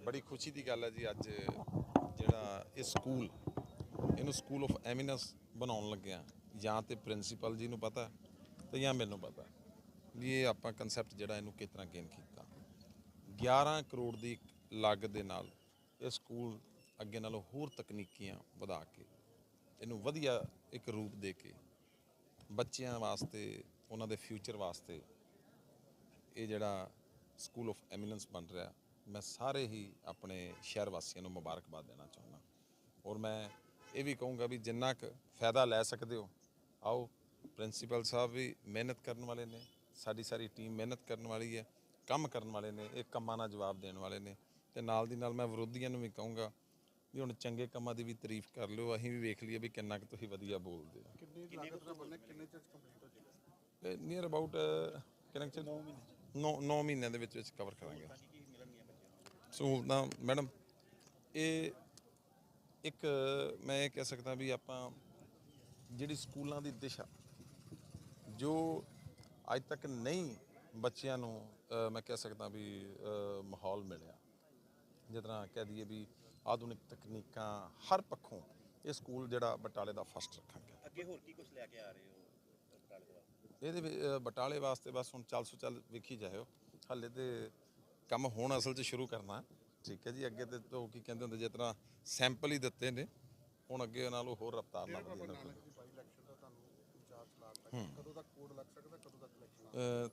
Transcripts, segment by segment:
ਬੜੀ ਖੁਸ਼ੀ ਦੀ ਗੱਲ ਹੈ ਜੀ ਅੱਜ ਜਿਹੜਾ ਇਹ ਸਕੂਲ, ਇਹਨੂੰ ਸਕੂਲ ਆਫ ਐਮੀਨੈਂਸ ਬਣਾਉਣ ਲੱਗਿਆ ਜਾਂ ਤੇ ਪ੍ਰਿੰਸੀਪਲ ਜੀ ਨੂੰ ਪਤਾ ਤੇ ਜਾਂ ਮੈਨੂੰ ਪਤਾ ਵੀ ਇਹ ਆਪਾਂ ਕਨਸੈਪਟ ਜਿਹੜਾ ਇਹਨੂੰ ਕਿਸ ਤਰ੍ਹਾਂ ਗੇਨ ਕੀਤਾ। 11 ਕਰੋੜ ਦੀ ਲਾਗਤ ਦੇ ਨਾਲ ਇਹ ਸਕੂਲ ਅੱਗੇ ਨਾਲੋਂ ਹੋਰ ਤਕਨੀਕੀਆਂ ਵਧਾ ਕੇ, ਇਹਨੂੰ ਵਧੀਆ ਇੱਕ ਰੂਪ ਦੇ ਕੇ, ਬੱਚਿਆਂ ਵਾਸਤੇ, ਉਹਨਾਂ ਦੇ ਫਿਊਚਰ ਵਾਸਤੇ ਇਹ ਜਿਹੜਾ ਸਕੂਲ ਆਫ ਐਮੀਨੈਂਸ ਬਣ ਰਿਹਾ। ਮੈਂ ਸਾਰੇ ਹੀ ਆਪਣੇ ਸ਼ਹਿਰ ਵਾਸੀਆਂ ਨੂੰ ਮੁਬਾਰਕਬਾਦ ਦੇਣਾ ਚਾਹੁੰਦਾ। ਔਰ ਮੈਂ ਇਹ ਵੀ ਕਹੂੰਗਾ ਵੀ ਜਿੰਨਾ ਕੁ ਫਾਇਦਾ ਲੈ ਸਕਦੇ ਹੋ ਆਓ ਪ੍ਰਿੰਸੀਪਲ ਸਾਹਿਬ ਵੀ ਮਿਹਨਤ ਕਰਨ ਵਾਲੇ ਨੇ ਸਾਡੀ ਸਾਰੀ ਟੀਮ ਮਿਹਨਤ ਕਰਨ ਵਾਲੀ ਹੈ ਕੰਮ ਕਰਨ ਵਾਲੇ ਨੇ ਇਹ ਕੰਮਾਂ ਦਾ ਜਵਾਬ ਦੇਣ ਵਾਲੇ ਨੇ ਤੇ ਨਾਲ ਦੀ ਨਾਲ ਮੈਂ ਵਿਰੋਧੀਆਂ ਨੂੰ ਵੀ ਕਹੂੰਗਾ ਵੀ ਹੁਣ ਚੰਗੇ ਕੰਮਾਂ ਦੀ ਵੀ ਤਾਰੀਫ ਕਰ ਲਿਓ ਅਸੀਂ ਵੀ ਵੇਖ ਲਈਏ ਵੀ ਕਿੰਨਾ ਕੁ ਤੁਸੀਂ ਵਧੀਆ ਬੋਲਦੇ ਹੋ। ਕਿੰਨੀ ਲਾਗਤ ਦਾ ਬਣਨਾ ਕਿੰਨੇ ਚਿਰ ਕੰਪਲੀਟ ਹੋ ਜਾਏਗਾ? ਨੀਅਰ ਅਬਾਊਟ ਕਿੰਨਾ ਚਿਰ? 9 ਮਹੀਨੇ 9 9 ਮਹੀਨਿਆਂ ਦੇ ਵਿੱਚ ਵਿੱਚ ਕਵਰ ਕਰਾਂਗੇ। ਸਹੂਲਤਾਂ ਮੈਡਮ ਇਹ ਇੱਕ ਮੈਂ ਇਹ ਕਹਿ ਸਕਦਾ ਵੀ ਆਪਾਂ ਜਿਹੜੀ ਸਕੂਲਾਂ ਦੀ ਦਿਸ਼ਾ ਜੋ ਅੱਜ ਤੱਕ ਨਹੀਂ ਬੱਚਿਆਂ ਨੂੰ ਮੈਂ ਕਹਿ ਸਕਦਾ ਵੀ ਮਾਹੌਲ ਮਿਲਿਆ। ਜਿਸ ਤਰ੍ਹਾਂ ਕਹਿ ਦਈਏ ਵੀ ਆਧੁਨਿਕ ਤਕਨੀਕਾਂ ਹਰ ਪੱਖੋਂ ਇਹ ਸਕੂਲ ਜਿਹੜਾ ਬਟਾਲੇ ਦਾ ਫਸਟ ਰੱਖਾਂਗੇ ਅੱਗੇ ਹੋਰ ਕੀ ਕੁਝ ਲੈ ਕੇ ਆ ਰਹੇ ਹੋ ਬਟਾਲੇ ਤੋਂ ਬਾਅਦ? ਇਹਦੇ ਬਟਾਲੇ ਵਾਸਤੇ ਬਸ ਹੁਣ ਚੱਲ ਸੋ ਚੱਲ ਵੇਖੀ ਜਾਇਓ। ਹਾਲੇ ਤੇ ਕੰਮ ਹੁਣ ਅਸਲ 'ਚ ਸ਼ੁਰੂ ਕਰਨਾ। ਠੀਕ ਹੈ ਜੀ ਅੱਗੇ ਤੇ ਤੋਂ ਕੀ ਕਹਿੰਦੇ ਹੁੰਦੇ ਜਿਸ ਤਰ੍ਹਾਂ ਸੈਂਪਲ ਹੀ ਦਿੱਤੇ ਨੇ ਹੁਣ ਅੱਗੇ ਨਾਲੋਂ ਹੋਰ ਰਫਤਾਰ ਨਾਲ ਤੱਕ ਇਲੈਕਸ਼ਨ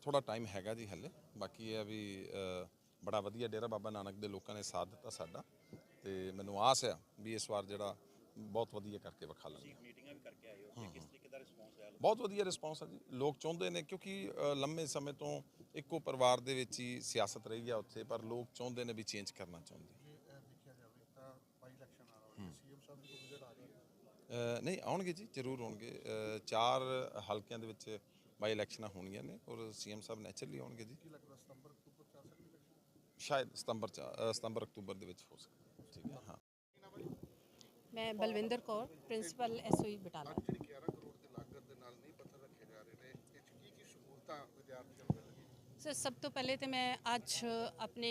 ਥੋੜਾ ਟਾਈਮ ਹੈਗਾ ਜੀ ਹੱਲੇ। ਬਾਕੀ ਇਹ ਆ ਵੀ ਬੜਾ ਵਧੀਆ ਡੇਰਾ ਬਾਬਾ ਨਾਨਕ ਦੇ ਲੋਕਾਂ ਨੇ ਸਾਥ ਦਿੱਤਾ ਸਾਡਾ। ਤੇ ਮੈਨੂੰ ਆਸ ਆ ਵੀ ਇਸ ਵਾਰ ਜਿਹੜਾ ਬਹੁਤ ਵਧੀਆ ਕਰਕੇ ਵਿਖਾ ਲਾਂਗੇ। ਮੀਟਿੰਗਾਂ ਵੀ ਕਰਕੇ ਆਏ ਹੋ ਤੇ ਕਿਸ ਤਰੀਕੇ ਦਾ ਰਿਸਪੌਂਸ ਬਹੁਤ ਵਧੀਆ ਰਿਸਪੌਂਸ ਹੈ ਜੀ। ਲੋਕ ਚਾਹੁੰਦੇ ਨੇ ਕਿਉਂਕਿ ਲੰਮੇ ਸਮੇਂ ਤੋਂ ਇੱਕੋ ਪਰਿਵਾਰ ਦੇ ਵਿੱਚ ਹੀ ਸਿਆਸਤ ਰਹੀ ਆ ਉੱਥੇ ਪਰ ਲੋਕ ਚਾਹੁੰਦੇ ਨੇ ਵੀ ਚੇਂਜ ਕਰਨਾ ਚਾਹੁੰਦੇ। ਨਹੀਂ ਆਉਣਗੇ ਜੀ ਜ਼ਰੂਰ ਆਉਣਗੇ। ਚਾਰ ਹਲਕਿਆਂ ਦੇ ਵਿੱਚ ਬਾਈ ਇਲੈਕਸ਼ਨਾਂ ਹੋਣੀਆਂ ਨੇ ਔਰ ਸੀਐਮ ਸਾਹਿਬ ਨੈਚੁਰਲੀ ਆਉਣਗੇ ਜੀ। ਸ਼ਾਇਦ ਸਤੰਬਰ ਸਤੰਬਰ ਅਕਤੂਬਰ ਦੇ ਵਿੱਚ ਹੋ ਸਕਦਾ ਠੀਕ ਹੈ ਹਾਂ। ਮੈਂ ਬਲਵਿੰਦਰ ਕੌਰ ਪ੍ਰਿੰਸੀਪਲ ਐਸਓਈ ਬਟਾਲਾ ਅੱਜ ਜਿਹੜੀ 11 ਕਰੋੜ ਦੀ ਲਾਗਤ ਦੇ ਨਾਲ ਨਹੀਂ ਪੱਥਰ ਰੱਖੇ ਜਾ ਰਹੇ ਨੇ ਇਹ 'ਚ ਕੀ ਕੀ ਸਹੂਲਤਾਂ ਵਿਦਿਆਰਥੀਆਂ ਨੂੰ ਮਿਲਣਗੀਆਂ ਸਰ ਸਭ ਤੋਂ ਪਹਿਲੇ ਤੇ ਮੈਂ ਅੱਜ ਆਪਣੇ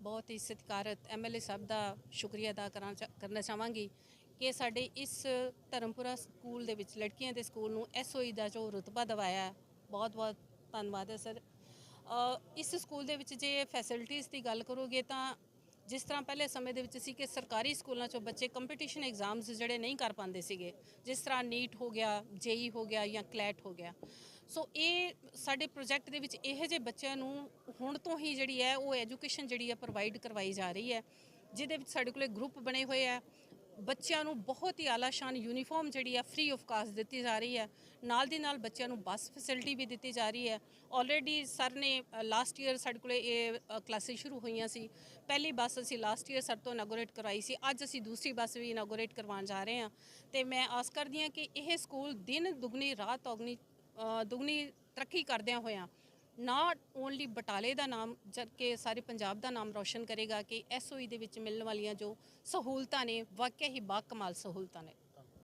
ਬਹੁਤ ਹੀ ਸਤਿਕਾਰਤ ਐਮਐਲਏ ਸਾਹਿਬ ਦਾ ਸ਼ੁਕਰੀਆ ਅਦਾ ਕਰਾਂ ਚਾ- ਕਰਨਾ ਚਾਹਾਂਗੀ ਕਿ ਸਾਡੇ ਇਸ ਧਰਮਪੁਰਾ ਸਕੂਲ ਦੇ ਵਿੱਚ ਲੜਕੀਆਂ ਦੇ ਸਕੂਲ ਨੂੰ ਐਸਓਈ ਦਾ ਜੋ ਰੁਤਬਾ ਦਵਾਇਆ ਬਹੁਤ ਬਹੁਤ ਧੰਨਵਾਦ ਹੈ ਸਰ ਇਸ ਸਕੂਲ ਦੇ ਵਿੱਚ ਜੇ ਫੈਸਿਲਿਟੀਆਂ ਦੀ ਗੱਲ ਕਰੋਗੇ ਤਾਂ ਜਿਸ ਤਰ੍ਹਾਂ ਪਹਿਲੇ ਸਮੇਂ ਦੇ ਵਿੱਚ ਸੀ ਕਿ ਸਰਕਾਰੀ ਸਕੂਲਾਂ 'ਚੋਂ ਬੱਚੇ ਕੰਪੀਟੀਸ਼ਨ ਐਗਜ਼ਾਮਸ ਜਿਹੜੇ ਨਹੀਂ ਕਰ ਪਾਉਂਦੇ ਸੀਗੇ ਜਿਸ ਤਰ੍ਹਾਂ ਨੀਟ ਹੋ ਗਿਆ ਜੇਈ ਹੋ ਗਿਆ ਜਾਂ ਕਲੈਟ ਹੋ ਗਿਆ ਸੋ ਇਹ ਸਾਡੇ ਪ੍ਰੋਜੈਕਟ ਦੇ ਵਿੱਚ ਇਹੋ ਜਿਹੇ ਬੱਚਿਆਂ ਨੂੰ ਹੁਣ ਤੋਂ ਹੀ ਜਿਹੜੀ ਹੈ ਉਹ ਐਜੂਕੇਸ਼ਨ ਜਿਹੜੀ ਹੈ ਪ੍ਰੋਵਾਈਡ ਕਰਵਾਈ ਜਾ ਰਹੀ ਹੈ, ਜਿਹਦੇ ਵਿੱਚ ਸਾਡੇ ਕੋਲੇ ਗਰੁੱਪ ਬਣੇ ਹੋਏ ਆ ਬੱਚਿਆਂ ਨੂੰ ਬਹੁਤ ਹੀ ਆਲਾਸ਼ਾਨ ਯੂਨੀਫਾਰਮ ਜਿਹੜੀ ਹੈ ਫ੍ਰੀ ਆਫ ਕਾਸਟ ਦਿੱਤੀ ਜਾ ਰਹੀ ਹੈ। ਨਾਲ ਦੀ ਨਾਲ ਬੱਚਿਆਂ ਨੂੰ ਬੱਸ ਫੈਸਿਲਿਟੀ ਵੀ ਦਿੱਤੀ ਜਾ ਰਹੀ ਹੈ। ਆਲਰੇਡੀ ਸਰ ਨੇ ਲਾਸਟ ਈਅਰ ਸਾਡੇ ਕੋਲੇ ਇਹ ਕਲਾਸਿਸ ਸ਼ੁਰੂ ਹੋਈਆਂ ਸੀ। ਪਹਿਲੀ ਬੱਸ ਅਸੀਂ ਲਾਸਟ ਈਅਰ ਸਰ ਤੋਂ ਇਨਾਗੋਰੇਟ ਕਰਵਾਈ ਸੀ। ਅੱਜ ਅਸੀਂ ਦੂਸਰੀ ਬੱਸ ਵੀ ਇਨਾਗੋਰੇਟ ਕਰਵਾਉਣ ਜਾ ਰਹੇ ਹਾਂ। ਤੇ ਮੈਂ ਆਸ ਕਰਦੀ ਹਾਂ ਕਿ ਇਹ ਸਕੂਲ ਦਿਨ ਦੁਗਣੀ, ਰਾਤ ਔਗਣੀ ਦੁਗਣੀ ਤਰੱਕੀ ਕਰਦਿਆਂ ਹੋਇਆਂ ਨਾਟ ਓਨਲੀ ਬਟਾਲੇ ਦਾ ਨਾਮ ਜਦਕਿ ਸਾਰੇ ਪੰਜਾਬ ਦਾ ਨਾਮ ਰੌਸ਼ਨ ਕਰੇਗਾ ਕਿ ਐਸਓਈ ਦੇ ਵਿੱਚ ਮਿਲਣ ਵਾਲੀਆਂ ਜੋ ਸਹੂਲਤਾਂ ਨੇ, ਵਾਕਿਆ ਹੀ ਬਾ ਕਮਾਲ ਸਹੂਲਤਾਂ ਨੇ।